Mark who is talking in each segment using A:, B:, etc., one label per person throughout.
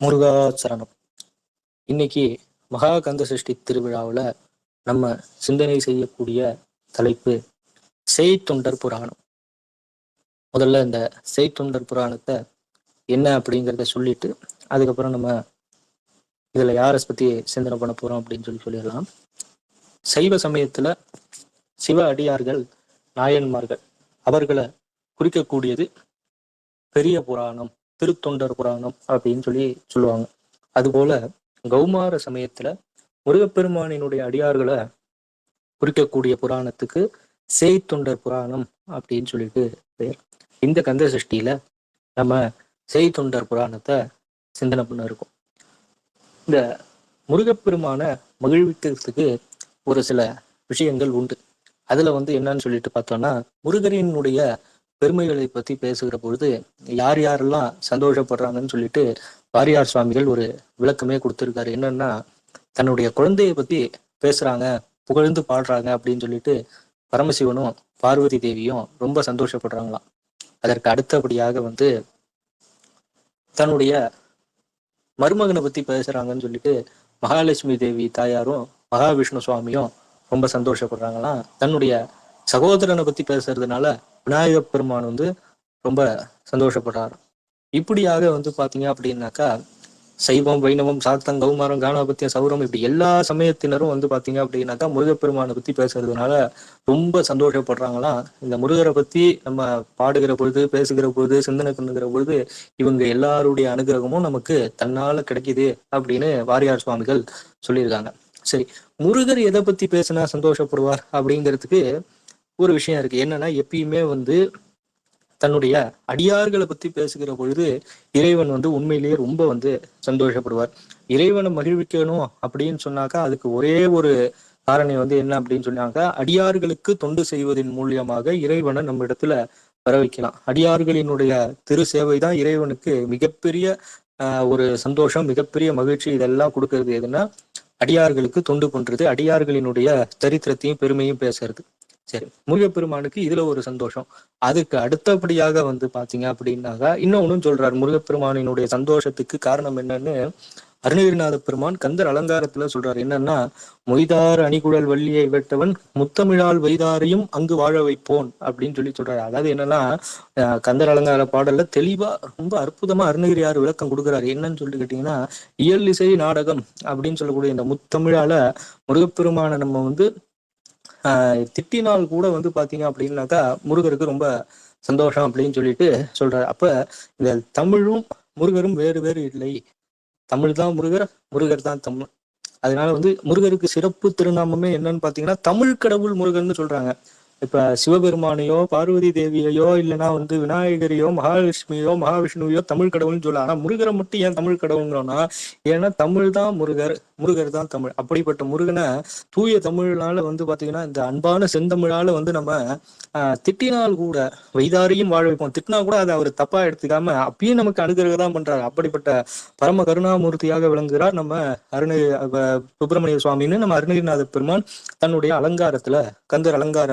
A: முருகா சரணம் இன்னைக்கு மகாகந்த சஷ்டி திருவிழாவில் நம்ம சிந்தனை செய்யக்கூடிய தலைப்பு செய்தொண்டர் புராணம். முதல்ல இந்த செய்தொண்டர் புராணத்தை என்ன அப்படிங்கிறத சொல்லிட்டு அதுக்கப்புறம் நம்ம இதில் யாரை பற்றி சிந்தனை பண்ண போறோம் அப்படின்னு சொல்லி சொல்லிடலாம். சைவ சமயத்துல சிவ அடியார்கள் நாயன்மார்கள் அவர்களை குறிக்கக்கூடியது பெரிய புராணம். திருத்தொண்டர் புராணம் அப்படின்னு சொல்லி சொல்லுவாங்க. அதுபோல கௌமார சமயத்துல முருகப்பெருமானினுடைய அடியார்களை குறிக்கக்கூடிய புராணத்துக்கு செய்தொண்டர் புராணம் அப்படின்னு சொல்லிட்டு பேர். இந்த கந்த சஷ்டியில நம்ம செய்தொண்டர் புராணத்தை சிந்தனை பண்ண இருக்கோம். இந்த முருகப்பெருமான மகிழ்விக்கிறதுக்கு ஒரு சில விஷயங்கள் உண்டு. அதுல வந்து என்னன்னு சொல்லிட்டு பார்த்தோம்னா முருகரினுடைய பெருமைகளை பத்தி பேசுகிற பொழுது யார் யாரெல்லாம் சந்தோஷப்படுறாங்கன்னு சொல்லிட்டு வாரியார் சுவாமிகள் ஒரு விளக்கமே கொடுத்திருக்காரு. என்னன்னா தன்னுடைய குழந்தைய பத்தி பேசுறாங்க புகழ்ந்து பாடுறாங்க அப்படின்னு சொல்லிட்டு பரமசிவனும் பார்வதி தேவியும் ரொம்ப சந்தோஷப்படுறாங்களாம். அதற்கு அடுத்தபடியாக வந்து தன்னுடைய மருமகனை பத்தி பேசுறாங்கன்னு சொல்லிட்டு மகாலட்சுமி தேவி தாயாரும் மகாவிஷ்ணு சுவாமியும் ரொம்ப சந்தோஷப்படுறாங்களாம். தன்னுடைய சகோதரனை பத்தி பேசுறதுனால விநாயகப் பெருமான் வந்து ரொம்ப சந்தோஷப்படுறார் இப்படியாக வந்து பார்த்தீங்க அப்படின்னாக்கா சைவம் வைணவம் சாத்தம் கௌமாரம் கானாபத்தியம் சௌரம் இப்படி எல்லா சமயத்தினரும் வந்து பார்த்தீங்க அப்படின்னாக்கா முருகப்பெருமானை பற்றி பேசுறதுனால ரொம்ப சந்தோஷப்படுறாங்களாம் இந்த முருகரை பற்றி நம்ம பாடுகிற பொழுது பேசுகிற பொழுது சிந்தனை பண்ணுகிற பொழுது இவங்க எல்லாருடைய அனுகிரகமும் நமக்கு தன்னால் கிடைக்குது அப்படின்னு வாரியார் சுவாமிகள் சொல்லியிருக்காங்க. சரி முருகர் எதை பற்றி பேசினா சந்தோஷப்படுவார் அப்படிங்கிறதுக்கு ஒரு விஷயம் இருக்கு. என்னன்னா எப்பயுமே வந்து தன்னுடைய அடியார்களை பத்தி பேசுகிற பொழுது இறைவன் வந்து உண்மையிலேயே ரொம்ப வந்து சந்தோஷப்படுவார். இறைவனை மகிழ்விக்கணும் அப்படின்னு சொன்னாக்கா அதுக்கு ஒரே ஒரு காரணம் வந்து என்ன அப்படின்னு சொன்னாக்கா அடியார்களுக்கு தொண்டு செய்வதன் மூலியமாக இறைவனை நம்ம இடத்துல வர வைக்கலாம் அடியார்களினுடைய திரு சேவை தான் இறைவனுக்கு மிகப்பெரிய ஒரு சந்தோஷம் மிகப்பெரிய மகிழ்ச்சி இதெல்லாம் கொடுக்கறது. எதுன்னா அடியார்களுக்கு தொண்டு பண்றது அடியார்களினுடைய சரித்திரத்தையும் பெருமையும் பேசுறது. சரி முருகப்பெருமானுக்கு இதுல ஒரு சந்தோஷம். அதுக்கு அடுத்தபடியாக வந்து பாத்தீங்க அப்படின்னாக்கா இன்னொன்னும் சொல்றாரு முருகப்பெருமானினுடைய சந்தோஷத்துக்கு காரணம் என்னன்னு அருணகிரிநாத பெருமான் கந்தர் அலங்காரத்துல சொல்றாரு. என்னன்னா மொய்தார் அணிகுழல் வள்ளியை வெட்டவன் முத்தமிழால் வைதாரையும் அங்கு வாழ வைப்போன் அப்படின்னு சொல்லி சொல்றாரு. அதாவது என்னன்னா கந்தர் அலங்கார பாடல்ல தெளிவா ரொம்ப அற்புதமா அருணகிரியார் விளக்கம் கொடுக்குறாரு. என்னன்னு சொல்லி கேட்டீங்கன்னா இயல் இசை நாடகம் அப்படின்னு சொல்லக்கூடிய இந்த முத்தமிழால முருகப்பெருமான நம்ம வந்து திட்டினால் கூட வந்து பாத்தீங்க அப்படின்னாக்கா முருகருக்கு ரொம்ப சந்தோஷம் அப்படின்னு சொல்லிட்டு சொல்றாரு. அப்ப இந்த தமிழும் முருகரும் வேறு வேறு இல்லை. தமிழ் தான் முருகர் முருகர் தான் தமிழ். அதனால வந்து முருகருக்கு சிறப்பு திருநாமமே என்னன்னு பாத்தீங்கன்னா தமிழ் கடவுள் முருகர்னு சொல்றாங்க. இப்ப சிவபெருமானையோ பார்வதி தேவியையோ இல்லைன்னா வந்து விநாயகரையோ மகாலட்சுமியோ மகாவிஷ்ணுவையோ தமிழ் கடவுள்னு சொல்லலாம் ஆனா முருகரை மட்டும் ஏன் தமிழ் கடவுள்ங்கிறோம்னா ஏன்னா தமிழ் தான் முருகர். முருகர் தான் தமிழ். அப்படிப்பட்ட முருகனை தூய தமிழ்னால வந்து பாத்தீங்கன்னா இந்த அன்பான செந்தமிழால வந்து நம்ம திட்டினால் கூட வைதாரியும் வாழ வைப்போம். திட்டினா கூட அதை அவர் தப்பா எடுத்துக்காம அப்பயும் நமக்கு அனுகிரகம் தான் பண்றாரு. அப்படிப்பட்ட பரம கருணாமூர்த்தியாக விளங்குகிறார் நம்ம அருண சுப்பிரமணிய சுவாமின்னு நம்ம அருணகிரிநாத பெருமான் தன்னுடைய அலங்காரத்துல கந்தர் அலங்கார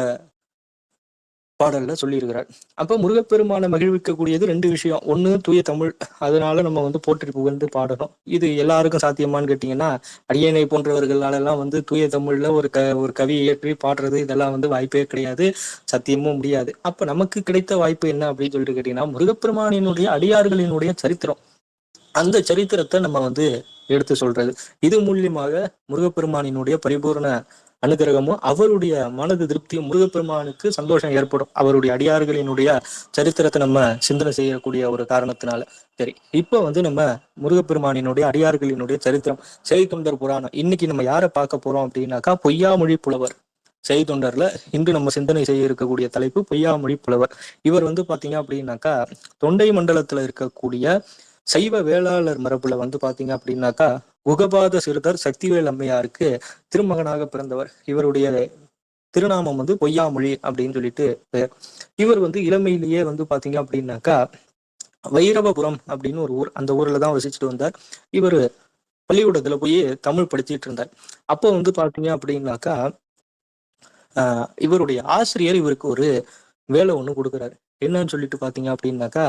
A: பாடல்ல சொல்லியிருக்கிறார். அப்ப முருகப்பெருமானை மகிழ்விக்கக்கூடியது ரெண்டு விஷயம். ஒன்னு தூய தமிழ். அதனால நம்ம வந்து போற்றி புகழ்ந்து பாடணும். இது எல்லாருக்கும் சாத்தியமான்னு கேட்டீங்கன்னா அடியனை போன்றவர்களால எல்லாம் வந்து தூய தமிழ்ல ஒரு க ஒரு கவி இயற்றி பாடுறது இதெல்லாம் வந்து வாய்ப்பே கிடையாது. சத்தியமும் முடியாது. அப்ப நமக்கு கிடைத்த வாய்ப்பு என்ன அப்படின்னு சொல்லிட்டு கேட்டீங்கன்னா முருகப்பெருமானினுடைய அடியார்களினுடைய சரித்திரம். அந்த சரித்திரத்தை நம்ம வந்து எடுத்து சொல்றது. இது மூலியமாக முருகப்பெருமானினுடைய பரிபூர்ண அனுகிரகமும் அவருடைய மனது திருப்தியும் முருகப்பெருமானுக்கு சந்தோஷம் ஏற்படும். அவருடைய அடியார்களினுடைய சரித்திரத்தை நம்ம சிந்தனை செய்யக்கூடிய ஒரு காரணத்தினால. சரி இப்போ வந்து நம்ம முருகப்பெருமானினுடைய அடியார்களினுடைய சரித்திரம் செய்தொண்டர் புராணம். இன்னைக்கு நம்ம யாரை பார்க்க போறோம் அப்படின்னாக்கா பொய்யாமொழி புலவர். செய்தொண்டர்ல இன்று நம்ம சிந்தனை செய்ய இருக்கக்கூடிய தலைப்பு பொய்யாமொழி புலவர். இவர் வந்து பாத்தீங்க அப்படின்னாக்கா தொண்டை மண்டலத்துல இருக்கக்கூடிய சைவ வேளாளர் மரபுல வந்து பாத்தீங்க அப்படின்னாக்கா உகபாத சிறுதர் சக்திவேல் அம்மையாருக்கு திருமகனாக பிறந்தவர். இவருடைய திருநாமம் வந்து பொய்யாமொழி அப்படின்னு சொல்லிட்டு பெயர். இவர் வந்து இளமையிலேயே வந்து பாத்தீங்க அப்படின்னாக்கா வைரவபுரம் அப்படின்னு ஒரு ஊர் அந்த ஊர்ல தான் வசிச்சுட்டு வந்தார். இவர் பள்ளிக்கூடத்துல போய் தமிழ் படிச்சுட்டு இருந்தார். அப்போ வந்து பாத்தீங்க அப்படின்னாக்கா ஆஹ் இவருடைய ஆசிரியர் இவருக்கு ஒரு வேலை ஒண்ணு கொடுக்குறாரு. என்னன்னு சொல்லிட்டு பாத்தீங்க அப்படின்னாக்கா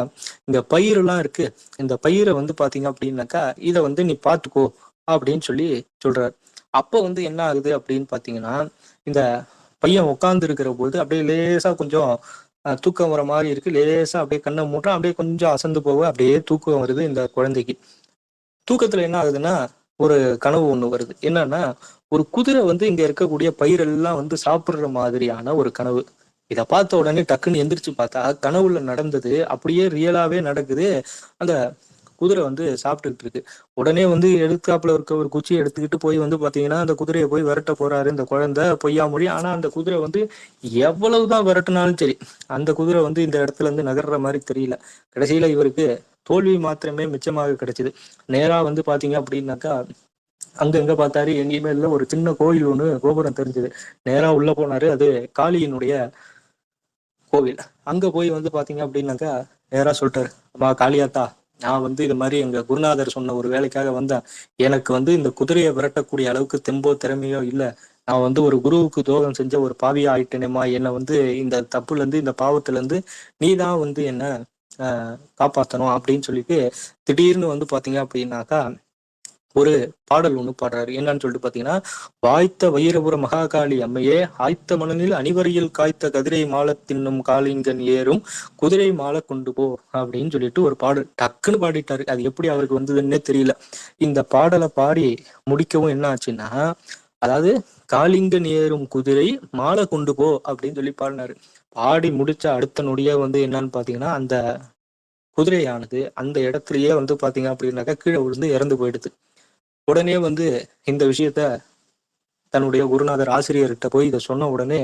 A: இந்த பயிரெல்லாம் இருக்கு. இந்த பயிரை வந்து பாத்தீங்க அப்படின்னாக்கா இதை வந்து நீ பாத்துக்கோ. அப்படின்னு சொல்லி சொல்றாரு. அப்போ வந்து என்ன ஆகுது அப்படின்னு பாத்தீங்கன்னா இந்த பையன் உட்கார்ந்து இருக்கிற பொழுது அப்படியே லேசா கொஞ்சம் தூக்கம் வர மாதிரி இருக்கு. லேசா அப்படியே கண்ணை மூட்டுறான் அப்படியே கொஞ்சம் அசந்து போக அப்படியே தூக்கம் வருது இந்த குழந்தைக்கு. தூக்கத்துல என்ன ஆகுதுன்னா ஒரு கனவு ஒண்ணு வருது. என்னன்னா ஒரு குதிரை வந்து இங்க இருக்கக்கூடிய பயிரெல்லாம் வந்து சாப்பிடுற மாதிரியான ஒரு கனவு. இதை பார்த்த உடனே டக்குன்னு எந்திரிச்சு பார்த்தா கனவுல நடந்தது அப்படியே ரியலாவே நடக்குது. அந்த குதிரை வந்து சாப்பிட்டுட்டு இருக்கு. உடனே வந்து எடுத்தாப்புல இருக்க ஒரு குச்சியை எடுத்துக்கிட்டு போய் வந்து பாத்தீங்கன்னா அந்த குதிரையை போய் விரட்ட போறாரு இந்த குழந்தை பொய்யா முடியும் ஆனா அந்த குதிரை வந்து எவ்வளவுதான் விரட்டினாலும் சரி அந்த குதிரை வந்து இந்த இடத்துல இருந்து நகர்ற மாதிரி தெரியல. கடைசியில இவருக்கு தோல்வி மாத்திரமே மிச்சமாக கிடைச்சது. நேரா வந்து பாத்தீங்க அப்படின்னாக்கா அங்க எங்க பார்த்தாரு எங்கேயுமே இல்ல. ஒரு சின்ன கோயில் ஒண்ணு கோபுரம் தெரிஞ்சது. நேரா உள்ள போனாரு. அது காளியினுடைய கோவில். அங்க போய் வந்து பாத்தீங்க அப்படின்னாக்கா நேரா சொல்லிட்டாரு அம்மா காளியாத்தா நான் வந்து இது மாதிரி எங்க குருநாதர் சொன்ன ஒரு வேலைக்காக வந்தேன். எனக்கு வந்து இந்த குதிரையை விரட்டக்கூடிய அளவுக்கு தெம்போ திறமையோ இல்ல. நான் வந்து ஒரு குருவுக்கு துரோகம் செஞ்ச ஒரு பாவியா ஆயிட்டேனேமா என்னை வந்து இந்த தப்புல இருந்து இந்த பாவத்துல இருந்து நீ தான் வந்து என்ன காப்பாற்றணும் காப்பாத்தணும் அப்படின்னு சொல்லிட்டு திடீர்னு வந்து பாத்தீங்க அப்படின்னாக்கா ஒரு பாடல் ஒன்று பாடுறாரு. என்னன்னு சொல்லிட்டு பாத்தீங்கன்னா வாய்த்த வைரபுர மகாகாளி அம்மையே ஆய்த்த மணலில் அணிவரியில் காய்த்த கதிரை மாலை தின்னும் காளிங்கன் ஏறும் குதிரை மாலை கொண்டு போ அப்படின்னு சொல்லிட்டு ஒரு பாடல் டக்குன்னு பாடிட்டாரு. அது எப்படி அவருக்கு வந்ததுன்னே தெரியல. இந்த பாடலை பாடி முடிக்கவும் என்ன ஆச்சுன்னா அதாவது காளிங்கன் ஏறும் குதிரை மாலை கொண்டு போ அப்படின்னு சொல்லி பாடினாரு. பாடி முடிச்ச அடுத்த நொடியே வந்து என்னன்னு பாத்தீங்கன்னா அந்த குதிரையானது அந்த இடத்துலயே வந்து பாத்தீங்க அப்படின்னாக்கா கீழே விழுந்து இறந்து போயிடுது. உடனே வந்து இந்த விஷயத்த தன்னுடைய குருநாதர் ஆசிரியர்கிட்ட போய் இதை சொன்ன உடனே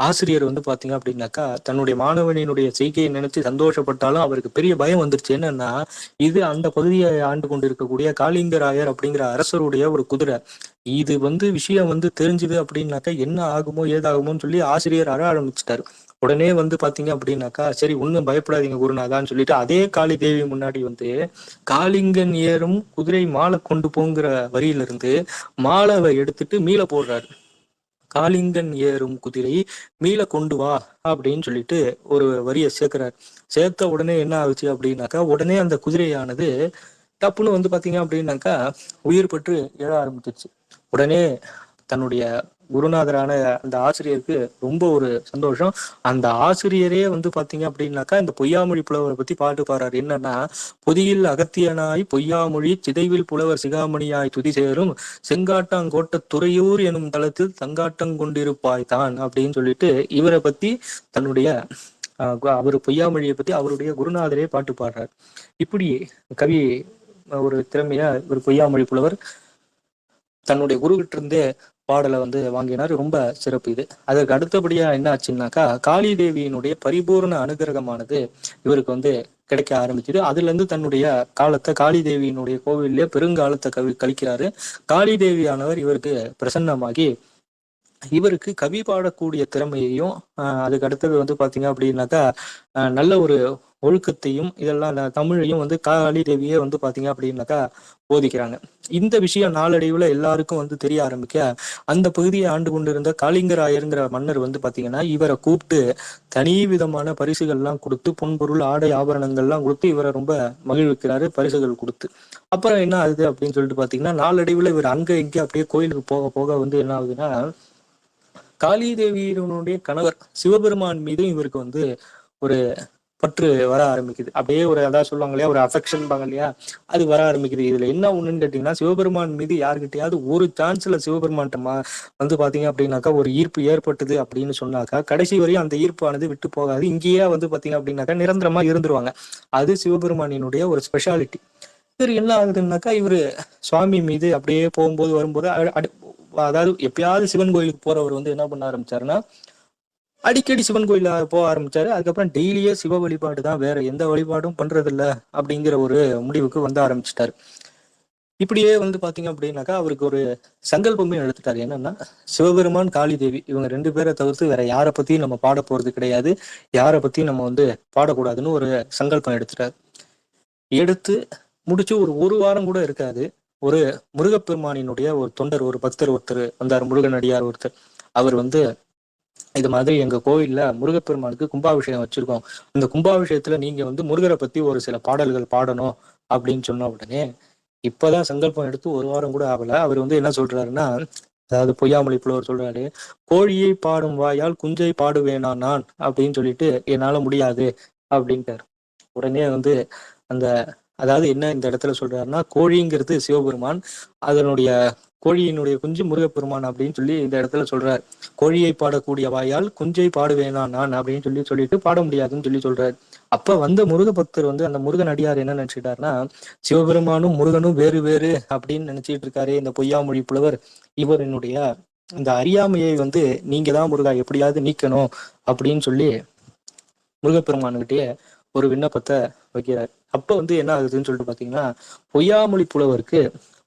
A: ஆசிரியர் வந்து பாத்தீங்க அப்படின்னாக்கா தன்னுடைய மாணவனினுடைய செய்கையை நினைச்சு சந்தோஷப்பட்டாலும் அவருக்கு பெரிய பயம் வந்துருச்சு. என்னன்னா இது அந்த பகுதியை ஆண்டு கொண்டு இருக்கக்கூடிய காளிங்கராயர் அப்படிங்கிற அரசருடைய ஒரு குதிரை. இது வந்து விஷயம் வந்து தெரிஞ்சுது அப்படின்னாக்கா என்ன ஆகுமோ ஏதாகுமோன்னு சொல்லி ஆசிரியர் அழ ஆரம்பிச்சிட்டாரு. உடனே வந்து பாத்தீங்க அப்படின்னாக்கா சரி ஒண்ணும் பயப்படாதீங்க குருநாதான்னு சொல்லிட்டு அதே காளி தேவி முன்னாடி வந்து காளிங்கன் ஏறும் குதிரை மாலை கொண்டு போங்கிற வரியிலிருந்து மாலைவை எடுத்துட்டு மீள போடுறாரு. காளிங்கன் ஏறும் குதிரை மீள கொண்டு வா அப்படின்னு சொல்லிட்டு ஒரு வரியை சேர்க்கிறார். சேர்த்த உடனே என்ன ஆகுச்சு அப்படின்னாக்கா உடனே அந்த குதிரையானது டப்புன்னு வந்து பாத்தீங்க அப்படின்னாக்கா உயிர் பெற்று எழ ஆரம்பிச்சிருச்சு. உடனே தன்னுடைய குருநாதரான அந்த ஆசிரியருக்கு ரொம்ப ஒரு சந்தோஷம். அந்த ஆசிரியரே வந்து பாத்தீங்க அப்படின்னாக்கா இந்த பொய்யாமொழி புலவரை பத்தி பாட்டு பாடுறாரு. என்னன்னா பொதியில் அகத்தியனாய் பொய்யாமொழி சிதைவில் புலவர் சிகாமணியாய் துதி சேரும். செங்காட்டாங்கோட்ட துறையூர் எனும் தளத்தில் தங்காட்டம் கொண்டிருப்பாய் தான் அப்படின்னு சொல்லிட்டு இவரை பத்தி தன்னுடைய அவர் பொய்யாமொழியை பத்தி அவருடைய குருநாதரே பாட்டு பாடுறார். இப்படி கவி ஒரு திறமையா ஒரு பொய்யாமொழி புலவர் தன்னுடைய குருகிட்ட இருந்தே பாடலை வந்து வாங்கினார். ரொம்ப சிறப்பு இது. அதற்கு அடுத்தபடியா என்ன ஆச்சுன்னாக்கா காளி தேவியினுடைய பரிபூர்ண அனுகிரகமானது இவருக்கு வந்து கிடைக்க ஆரம்பிச்சது. அதுல இருந்து தன்னுடைய காலத்தை காளி தேவியினுடைய கோவிலே பெருங்காலத்தை கவி கழிக்கிறாரு. காளி தேவியானவர் இவருக்கு பிரசன்னமாகி இவருக்கு கவி பாடக்கூடிய திறமையையும் அதுக்கு அடுத்தது வந்து பாத்தீங்க அப்படின்னாக்கா நல்ல ஒரு ஒழுக்கத்தையும் இதெல்லாம் தமிழையும் வந்து காளி தேவியே வந்து பாத்தீங்க அப்படின்னாக்கா போதிக்கிறாங்க. இந்த விஷயம் நாளடைவுல எல்லாருக்கும் வந்து தெரிய ஆரம்பிக்க அந்த பகுதியை ஆண்டு கொண்டிருந்த காளிங்கராயருங்கிற மன்னர் வந்து பாத்தீங்கன்னா இவரை கூப்பிட்டு தனி விதமான பரிசுகள்லாம் கொடுத்து பொன்பொருள் ஆடை ஆபரணங்கள்லாம் கொடுத்து இவரை ரொம்ப மகிழ்விக்கிறாரு பரிசுகள் கொடுத்து. அப்புறம் என்ன ஆகுது அப்படின்னு சொல்லிட்டு பாத்தீங்கன்னா நாளடைவுல இவர் அங்க இங்கே அப்படியே கோயிலுக்கு போக போக வந்து என்ன ஆகுதுன்னா காளி தேவியினுடைய கணவர் சிவபெருமான் மீதும் இவருக்கு வந்து ஒரு பற்று வர ஆரம்பிக்குது. அப்படியே ஒரு அதான் சொல்லுவாங்க இல்லையா ஒரு அஃபெக்ஷன் பாங்க இல்லையா அது வர ஆரம்பிக்குது. இதுல என்ன ஒண்ணுன்னு கேட்டீங்கன்னா சிவபெருமான் மீது யாருக்கிட்டையாவது ஒரு சான்ஸ்ல சிவபெருமான்ட்ட வந்து பாத்தீங்க அப்படின்னாக்கா ஒரு ஈர்ப்பு ஏற்பட்டது அப்படின்னு சொன்னாக்கா கடைசி வரையும் அந்த ஈர்ப்பானது விட்டு போகாது. இங்கேயே வந்து பாத்தீங்க அப்படின்னாக்கா நிரந்தரமா இருந்துருவாங்க. அது சிவபெருமானினுடைய ஒரு ஸ்பெஷாலிட்டி இவர் என்ன ஆகுதுன்னாக்கா இவரு சுவாமி மீது அப்படியே போகும்போது வரும்போது அடி- அதாவது எப்பயாவது சிவன் கோயிலுக்கு போறவர் வந்து என்ன பண்ண ஆரம்பிச்சாருன்னா அடிக்கடி சிவன் கோயில போக ஆரம்பிச்சாரு. அதுக்கப்புறம் டெய்லியே சிவ வழிபாடு தான் வேற எந்த வழிபாடும் பண்றது இல்ல அப்படிங்கிற ஒரு முடிவுக்கு வந்து ஆரம்பிச்சிட்டாரு. இப்படியே வந்து பாத்தீங்க அப்படின்னாக்கா அவருக்கு ஒரு சங்கல்பமே எடுத்துட்டாரு. என்னன்னா சிவபெருமான் காளி தேவி இவங்க ரெண்டு பேரை தவிர்த்து வேற யாரை பத்தியும் நம்ம பாட போறது கிடையாது. யாரை பத்தியும் நம்ம வந்து பாடக்கூடாதுன்னு ஒரு சங்கல்பம் எடுத்துட்டாரு. எடுத்து முடிச்சு ஒரு ஒரு வாரம் கூட இருக்காது. ஒரு முருகப்பெருமானினுடைய ஒரு தொண்டர் ஒரு பக்தர் ஒருத்தர் வந்தார் முருகன் அடியார் ஒருத்தர். அவர் வந்து இது மாதிரி எங்க கோயில்ல முருகப்பெருமானுக்கு கும்பாபிஷேகம் வச்சிருக்கோம். இந்த கும்பாபிஷேகத்துல நீங்க வந்து முருகரை பத்தி ஒரு சில பாடல்கள் பாடணும் அப்படின்னு சொன்ன உடனே இப்பதான் சங்கல்பம் எடுத்து ஒரு வாரம் கூட ஆகல. அவர் வந்து என்ன சொல்றாருன்னா அதாவது பொய்யாமொழி புலவர் சொல்றாரு கோழியை பாடும் வாயால் குஞ்சை பாடுவேனா நான்? அப்படின்னு சொல்லிட்டு என்னால முடியாது. அப்படின்ட்டார். உடனே வந்து அந்த அதாவது என்ன இந்த இடத்துல சொல்றாருன்னா கோழிங்கிறது சிவபெருமான் அதனுடைய கோழியினுடைய குஞ்சு முருகப்பெருமான் அப்படின்னு சொல்லி இந்த இடத்துல சொல்றாரு. கோழியை பாடக்கூடிய வாயால் குஞ்சை பாடுவேனா நான் அப்படின்னு சொல்லி சொல்லிட்டு பாட முடியாதுன்னு சொல்லி சொல்றாரு. அப்ப வந்த முருக பக்தர் வந்து அந்த முருகன் அடியார் என்ன நினைச்சிட்டாருன்னா சிவபெருமானும் முருகனும் வேறு வேறு அப்படின்னு நினைச்சிட்டு இருக்காரு இந்த பொய்யாமொழி புலவர். இவர் என்னுடைய இந்த அறியாமையை வந்து நீங்க தான் முருகா எப்படியாவது நீக்கணும் அப்படின்னு சொல்லி முருகப்பெருமானுக்கிட்டே ஒரு விண்ணப்பத்தை வைக்கிறார். அப்ப வந்து என்ன ஆகுதுன்னு சொல்லிட்டு பாத்தீங்கன்னா பொய்யாமொழி புலவருக்கு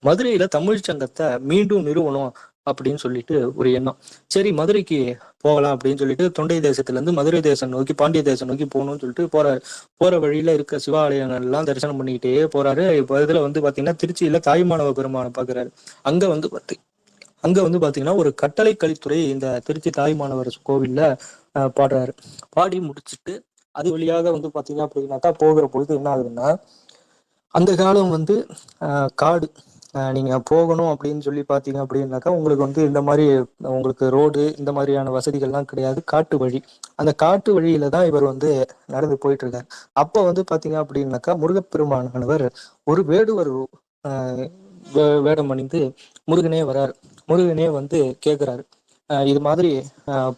A: மதுரையில தமிழ் சங்கத்தை மீண்டும் நிறுவனம் அப்படின்னு சொல்லிட்டு ஒரு எண்ணம். சரி மதுரைக்கு போகலாம் அப்படின்னு சொல்லிட்டு தொண்டை தேசத்துல இருந்து மதுரை தேசம் நோக்கி பாண்டிய தேசம் நோக்கி போகணும்னு சொல்லிட்டு போறாரு. போற வழியில இருக்க சிவாலயங்கள் எல்லாம் தரிசனம் பண்ணிக்கிட்டே போறாரு. இப்போ இதுல வந்து பாத்தீங்கன்னா திருச்சியில தாய்மானவ பெருமானை பாக்குறாரு. அங்க வந்து பாத்தி அங்க வந்து பாத்தீங்கன்னா ஒரு கட்டளை கலித்துறை இந்த திருச்சி தாய்மானவர் கோவில்ல பாடுறாரு. பாடி முடிச்சிட்டு அது வழியாக வந்து பார்த்தீங்க அப்படின்னாக்கா போகிற பொழுது என்ன ஆகுதுன்னா அந்த காலம் வந்து ஆஹ், காடு. நீங்கள் நீங்க போகணும் அப்படின்னு சொல்லி பார்த்தீங்க அப்படின்னாக்கா உங்களுக்கு வந்து இந்த மாதிரி உங்களுக்கு ரோடு இந்த மாதிரியான வசதிகள்லாம் கிடையாது. காட்டு வழி. அந்த காட்டு வழியில தான் இவர் வந்து நடந்து போயிட்டு இருக்காரு அப்போ வந்து பார்த்தீங்க அப்படின்னாக்கா முருகப்பெருமானவர் ஒரு வேடுவர் ஆஹ், வே- வேடம் அணிந்து முருகனே வராரு. முருகனே வந்து கேட்குறாரு இது மாதிரி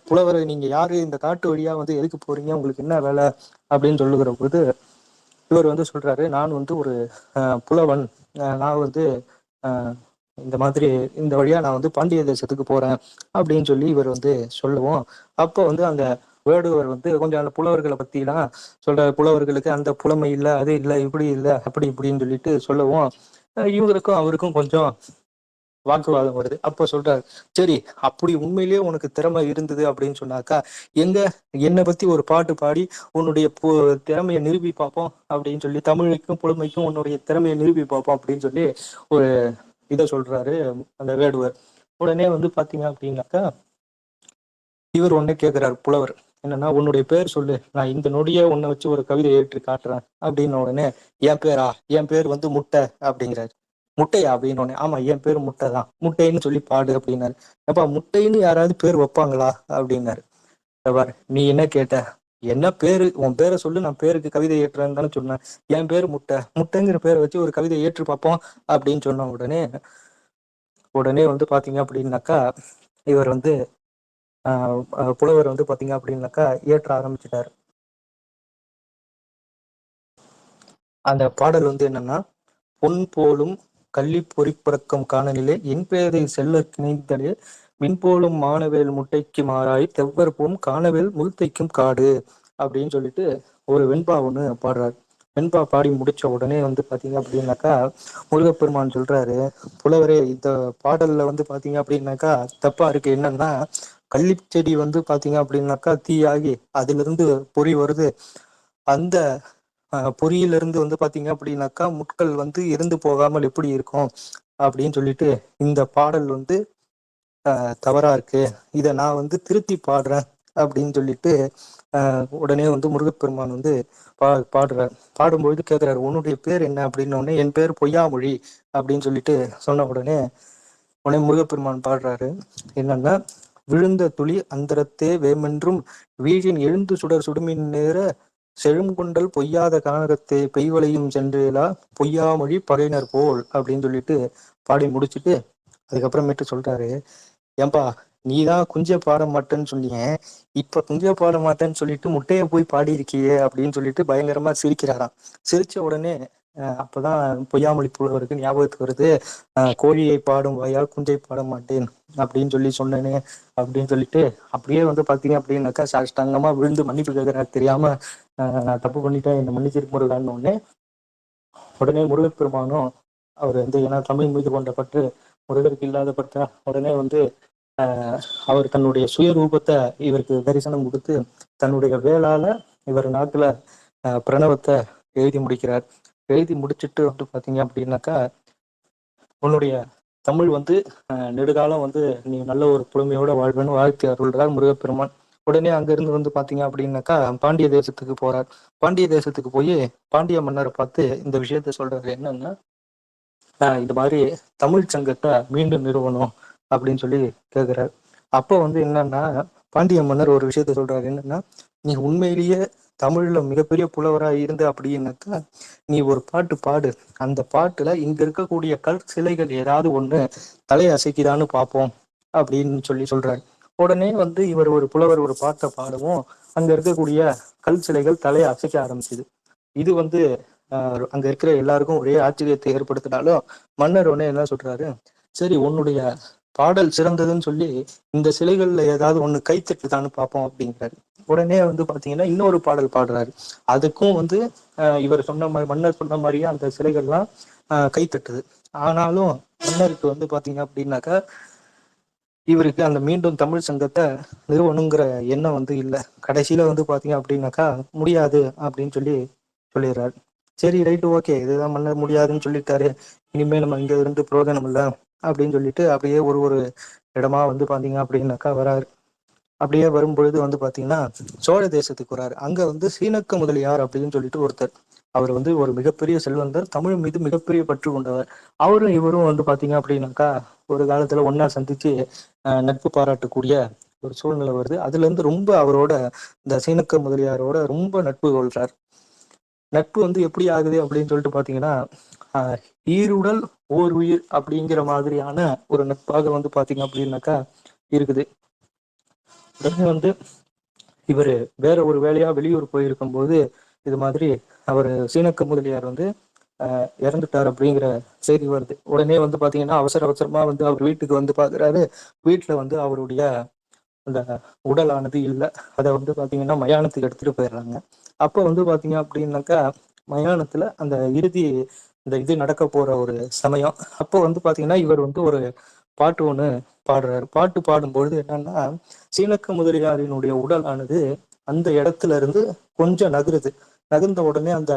A: புலவர் நீங்க யாரு? இந்த காட்டு வழியா வந்து எதுக்கு போறீங்க? உங்களுக்கு என்ன வேலை? அப்படின்னு சொல்லுகிற போது இவர் வந்து சொல்றாரு நான் வந்து ஒரு புலவன். நான் வந்து ஆஹ், இந்த மாதிரி இந்த வழியா நான் வந்து பாண்டிய தேசத்துக்கு போறேன். அப்படின்னு சொல்லி இவர் வந்து சொல்லுவோம். அப்போ வந்து அந்த வேடுவர் வந்து கொஞ்சம் அந்த புலவர்களை பத்திலாம் சொல்ற புலவர்களுக்கு அந்த புலமை இல்லை அது இல்லை இப்படி இல்லை அப்படி இப்படின்னு சொல்லிட்டு சொல்லுவோம். இவங்களுக்கும் இவருக்கும் அவருக்கும் கொஞ்சம் வாக்குவாதம் வருது. அப்ப சொல்றாரு சரி அப்படி உண்மையிலேயே உனக்கு திறமை இருந்தது அப்படின்னு சொன்னாக்கா எங்க என்னை பத்தி ஒரு பாட்டு பாடி உன்னுடைய பு- திறமையை நிரூபி பார்ப்போம் அப்படின்னு சொல்லி தமிழுக்கும் புலமைக்கும் உன்னுடைய திறமையை நிரூபி பார்ப்போம் அப்படின்னு சொல்லி ஒரு இதை சொல்றாரு அந்த வேடுவர். உடனே வந்து பாத்தீங்க அப்படின்னாக்கா இவர் ஒன்னே கேட்கிறாரு புலவர் என்னன்னா உன்னுடைய பேர் சொல்லு. நான் இந்த நொடியே உன்னை வச்சு ஒரு கவிதை ஏற்றி காட்டுறேன். அப்படின்னு உடனே என் பேரா? என் பேர் வந்து முட்டை அப்படிங்கிறாரு. முட்டையா அப்படின்னு உடனே ஆமா என் பேர் முட்டை தான் முட்டைன்னு சொல்லி பாடு அப்படின்னாரு. அப்பா முட்டைன்னு யாராவது பேர் வைப்பாங்களா? அப்படின்னாரு. பாரு நீ என்ன கேட்ட? என்ன பேரு? உன் பேரை சொல்லு நான் பேருக்கு கவிதை ஏற்றுறேன்னு தானே சொன்னேன். என் பேரு முட்டை. முட்டைங்கிற பேரை வச்சு ஒரு கவிதை ஏற்று பார்ப்போம் அப்படின்னு சொன்ன உடனே உடனே வந்து பாத்தீங்க அப்படின்னாக்கா இவர் வந்து ஆஹ் புலவர் வந்து பாத்தீங்க அப்படின்னாக்கா ஏற்ற ஆரம்பிச்சிட்டாரு. அந்த பாடல் வந்து என்னன்னா பொன் போலும் கள்ளி பொறிப்புறக்கம் காணநிலை என் பேதை செல்ல கிணைந்தடே மின்போலும் மானவேல் முட்டைக்கு மாறாய் தெவ்வற்போம் காணவேல் முல்தைக்கும் காடு அப்படின்னு சொல்லிட்டு ஒரு வெண்பா ஒண்ணு பாடுறாரு. வெண்பா பாடி முடிச்ச உடனே வந்து பாத்தீங்க அப்படின்னாக்கா முருகப்பெருமான் சொல்றாரு புலவரே இந்த பாடல்ல வந்து பாத்தீங்க அப்படின்னாக்கா தப்பா இருக்கு. என்னன்னா கள்ளி செடி வந்து பாத்தீங்க அப்படின்னாக்கா தீயாகி அதுல இருந்து பொறி வருது. அந்த பொறியிலிருந்து வந்து பாத்தீங்க அப்படின்னாக்கா முட்கள் வந்து இருந்து போகாமல் எப்படி இருக்கும் அப்படின்னு சொல்லிட்டு இந்த பாடல் வந்து தவறா இருக்கு. இதை நான் வந்து திருத்தி பாடுறேன் அப்படின்னு சொல்லிட்டு உடனே வந்து முருகப்பெருமான் வந்து பா பாடுறார். பாடும்பொழுது கேட்கிறாரு உன்னுடைய பேர் என்ன? அப்படின்னு உடனே என் பேர் பொய்யாமொழி அப்படின்னு சொல்லிட்டு சொன்ன உடனே உடனே முருகப்பெருமான் பாடுறாரு. என்னன்னா விழுந்த துளி அந்தரத்தே வேமென்றும் வீழின் எழுந்து சுடர் சுடுமின் நேர செழுங்கொண்டல் பொய்யாத கானகத்தே பெய்வளையும் சென்றேலா பொய்யாமொழி பகையினர் போல் அப்படின்னு சொல்லிட்டு பாடி முடிச்சுட்டு அதுக்கப்புறமேட்டு சொல்றாரு ஏன்பா நீ தான் குஞ்ச பாட மாட்டேன்னு சொன்னீங்க. இப்ப குஞ்ச பாட மாட்டேன்னு சொல்லிட்டு முட்டையை போய் பாடி இருக்கியே அப்படின்னு சொல்லிட்டு பயங்கரமா சிரிக்கிறாராம். சிரிச்ச உடனே அப்பதான் பொய்யாமொழி புலவருக்கு ஞாபகத்துக்கு வருது. கோழியை பாடும் வாயால் குஞ்சை பாட மாட்டேன் அப்படின்னு சொல்லி சொன்னேனே அப்படின்னு சொல்லிட்டு அப்படியே வந்து பாத்தீங்க அப்படின்னாக்கா சாஷ்டாங்கமா விழுந்து மன்னிப்பு கேட்கறாரு தெரியாம நான் தப்பு பண்ணிட்டேன் என்ன மன்னிச்சிருக்கு முருகான்னு உடனே. உடனே முருகப்பெருமானும் அவர் வந்து ஏன்னா தமிழ் மீது கொண்ட பற்று முருகருக்கு இல்லாத பற்றா உடனே வந்து ஆஹ், அவர் தன்னுடைய சுயரூபத்தை இவருக்கு தரிசனம் கொடுத்து தன்னுடைய வேளால இவர் நாட்டுல பிரணவத்தை எழுதி முடிக்கிறார். எழுதி முடிச்சிட்டு வந்து பார்த்தீங்க அப்படின்னாக்கா உன்னுடைய தமிழ் வந்து நெடுகாலம் வந்து நீ நல்ல ஒரு புலமையோட வாழ்வேன்னு வாழ்த்து அருள்கிறார் முருகப்பெருமான். உடனே அங்கிருந்து வந்து பாத்தீங்க அப்படின்னாக்கா பாண்டிய தேசத்துக்கு போறார். பாண்டிய தேசத்துக்கு போய் பாண்டிய மன்னரை பார்த்து இந்த விஷயத்த சொல்றது என்னன்னா இந்த மாதிரி தமிழ் சங்கத்தை மீண்டும் நிறுவனம் அப்படின்னு சொல்லி கேட்கிறார் அப்போ வந்து என்னன்னா பாண்டிய மன்னர் ஒரு விஷயத்த சொல்றாரு. என்னன்னா நீ உண்மையிலேயே தமிழ்ல மிகப்பெரிய புலவரா இருந்து அப்படின்னாக்கா நீ ஒரு பாட்டு பாடு. அந்த பாட்டுல இங்க இருக்கக்கூடிய கல் சிலைகள் ஏதாவது ஒண்ணு தலையை அசைக்குதான்னு பார்ப்போம் அப்படின்னு சொல்லி சொல்றாரு. உடனே வந்து இவர் ஒரு புலவர் ஒரு பாட்டை பாடவும். அங்க இருக்கக்கூடிய கல் சிலைகள் தலையை அசைக்க ஆரம்பிச்சுது. இது வந்து ஆஹ் அங்க இருக்கிற எல்லாருக்கும் ஒரே ஆச்சரியத்தை ஏற்படுத்தினாலும் மன்னர் உடனே என்ன சொல்றாரு? சரி உன்னுடைய பாடல் சிறந்ததுன்னு சொல்லி இந்த சிலைகள்ல ஏதாவது ஒண்ணு கைத்தட்டுதான்னு பார்ப்போம் அப்படிங்கிறாரு. உடனே வந்து பாத்தீங்கன்னா இன்னொரு பாடல் பாடுறாரு. அதுக்கும் வந்து இவர் சொன்ன மாதிரி மன்னர் சொன்ன மாதிரியே அந்த சிலைகள்லாம் கைத்தட்டுது. ஆனாலும் மன்னருக்கு வந்து பாத்தீங்க அப்படின்னாக்கா இவருக்கு அந்த மீண்டும் தமிழ் சங்கத்தை நிறுவனங்கிற எண்ணம் வந்து இல்லை. கடைசியில வந்து பாத்தீங்க அப்படின்னாக்கா முடியாது அப்படின்னு சொல்லி சொல்லிடுறாரு. சரி ரைட்டு ஓகே. இதுதான் மன்னர் முடியாதுன்னு சொல்லிட்டாரு. இனிமே நம்ம இங்க இருந்து பிரயோஜனம் இல்லை அப்படின்னு சொல்லிட்டு அப்படியே ஒரு ஒரு இடமா வந்து பாத்தீங்க அப்படின்னாக்கா வராரு. அப்படியே வரும்பொழுது வந்து பாத்தீங்கன்னா சோழ தேசத்துக்கு வராரு. அங்க வந்து சீனக்க முதலியார் அப்படின்னு சொல்லிட்டு ஒருத்தர். அவர் வந்து ஒரு மிகப்பெரிய செல்வந்தர் தமிழ் மீது மிகப்பெரிய பற்று கொண்டவர். அவரும் இவரும் வந்து பாத்தீங்க அப்படின்னாக்கா ஒரு காலத்துல ஒன்னா சந்திச்சு அஹ், நட்பு பாராட்டக்கூடிய ஒரு சூழ்நிலை வருது. அதுல இருந்து ரொம்ப அவரோட இந்த சீனக்க முதலியாரோட ரொம்ப நட்பு கொள்றார். நட்பு வந்து எப்படி ஆகுது அப்படின்னு சொல்லிட்டு பாத்தீங்கன்னா ஈருடல் ஓர் உயிர் அப்படிங்கிற மாதிரியான ஒரு நட்பாக வந்து பாத்தீங்க அப்படின்னாக்கா இருக்குது. உடனே வந்து இவர் வேற ஒரு வேலையா வெளியூர் போயிருக்கும் போது இது மாதிரி அவர் சீனக்க முதலியார் வந்து இறந்துட்டார் அப்படிங்கிற செய்தி வருது. உடனே வந்து பாத்தீங்கன்னா அவசர அவசரமா வந்து அவர் வீட்டுக்கு வந்து பாக்குறாரு. வீட்டுல வந்து அவருடைய அந்த உடலானது இல்லை. அதை வந்து பாத்தீங்கன்னா மயானத்துக்கு எடுத்துட்டு போயிடுறாங்க. அப்போ வந்து பாத்தீங்க அப்படின்னாக்கா மயானத்துல அந்த இறுதி இந்த இது நடக்க போற ஒரு சமயம். அப்போ வந்து பாத்தீங்கன்னா இவர் வந்து ஒரு பாட்டு ஒண்ணு பாடுறாரு. பாட்டு பாடும்பொழுது என்னன்னா சீனக்க முதலியாரினுடைய உடலானது அந்த இடத்துல இருந்து கொஞ்சம் நகருது. நகர்ந்த உடனே அந்த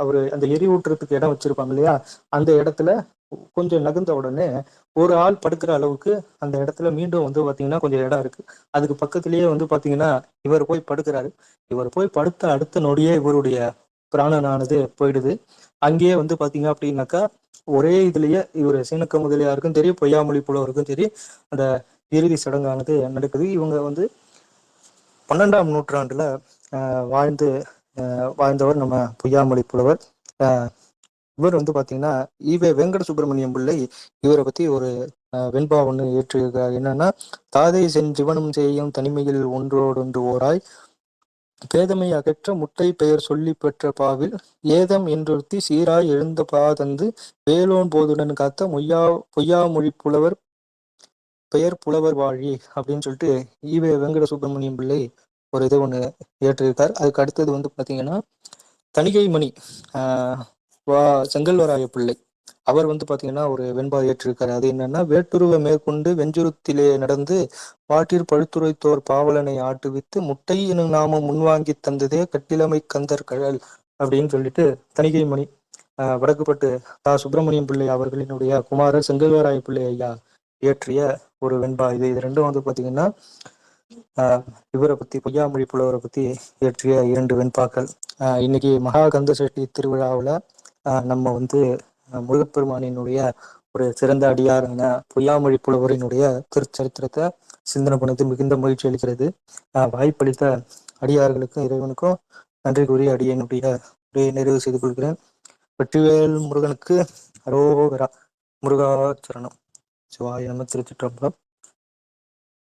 A: அவரு அந்த எரிவூட்டுறதுக்கு இடம் வச்சிருப்பாங்க இல்லையா? அந்த இடத்துல கொஞ்சம் நகர்ந்த உடனே ஒரு ஆள் படுக்கிற அளவுக்கு அந்த இடத்துல மீண்டும் வந்து பாத்தீங்கன்னா கொஞ்சம் இடம் இருக்கு. அதுக்கு பக்கத்திலேயே வந்து பாத்தீங்கன்னா இவர் போய் படுக்கிறாரு. இவர் போய் படுத்த அடுத்த நொடியே இவருடைய பிராணனானது போயிடுது. அங்கேயே வந்து பாத்தீங்க அப்படின்னாக்கா ஒரே இதுலயே இவர் சீனக்க முதலியாருக்கும் தெரியும் பொய்யாமொழி புலவருக்கும் சரி அந்த இறுதி சடங்கானது நடக்குது. இவங்க வந்து பன்னெண்டாம் நூற்றாண்டுல ஆஹ், வாழ்ந்து வாழ்ந்தவர் நம்ம பொய்யாமொழி புலவர். ஆஹ், இவர் வந்து பாத்தீங்கன்னா ஈவே வெங்கட சுப்பிரமணியம் பிள்ளை. இவரை பத்தி ஒரு வெண்பா ஒண்ணு ஏற்றிருக்கிறார் என்னன்னா தாதை செஞ்சிவனும் செய்யும் தனிமையில் ஒன்றோடொன்று ஓராய் பேதமை அகற்ற முட்டை பெயர் சொல்லி பெற்ற பாவில் ஏதம் என்றொருத்தி சீராய் எழுந்த பாதந்து வேலோன் போதுடன் காத்த மொய்யா பொய்யாமொழி புலவர் பெயர் புலவர் வாழி அப்படின்னு சொல்லிட்டு ஈவே வெங்கட சுப்பிரமணியம் பிள்ளை ஒரு இது ஒன்று ஏற்றிருக்கார். அதுக்கு அடுத்தது வந்து பார்த்தீங்கன்னா தணிகை மணி வா செங்கல்வராய பிள்ளை. அவர் வந்து பாத்தீங்கன்னா ஒரு வெண்பா ஏற்றிருக்காரு. அது என்னன்னா வேட்டுருவை மேற்கொண்டு வெஞ்சுருத்திலே நடந்து பாட்டிற் பழுத்துரைத்தோர் பாவலனை ஆட்டுவித்து முட்டை எனும் நாமம் முன்வாங்கி தந்ததே கட்டிலமை கந்தர் கழல் அப்படின்னு சொல்லிட்டு தணிகை மணி வடக்குப்பட்டு தா. சுப்பிரமணியம் பிள்ளை அவர்களினுடைய குமாரர் செங்கல்வராய பிள்ளை ஐயா இயற்றிய ஒரு வெண்பா இது. இது ரெண்டும் வந்து பாத்தீங்கன்னா ஆஹ் இவரை பத்தி பொய்யாமொழி புலவரை பத்தி இயற்றிய இரண்டு வெண்பாக்கள். ஆஹ் இன்னைக்கு மகா கந்த திருவிழாவில் நம்ம வந்து முருகப்பெருமானினுடைய ஒரு சிறந்த அடியாரான பொய்யாமொழி புலவரினுடைய திருச்சரித்திரத்தை சிந்தனை பண்ணது மிகுந்த மகிழ்ச்சி அளிக்கிறது. வாய்ப்பளித்த அடியார்களுக்கும் இறைவனுக்கும் நன்றி கூறி அடியனுடைய உரையை நிறைவு செய்து கொள்கிறேன். வெற்றிவேல் முருகனுக்கு அரோகரா முருகாச்சரணம். சிவாய நம திருச்சிற்றம்பலம்.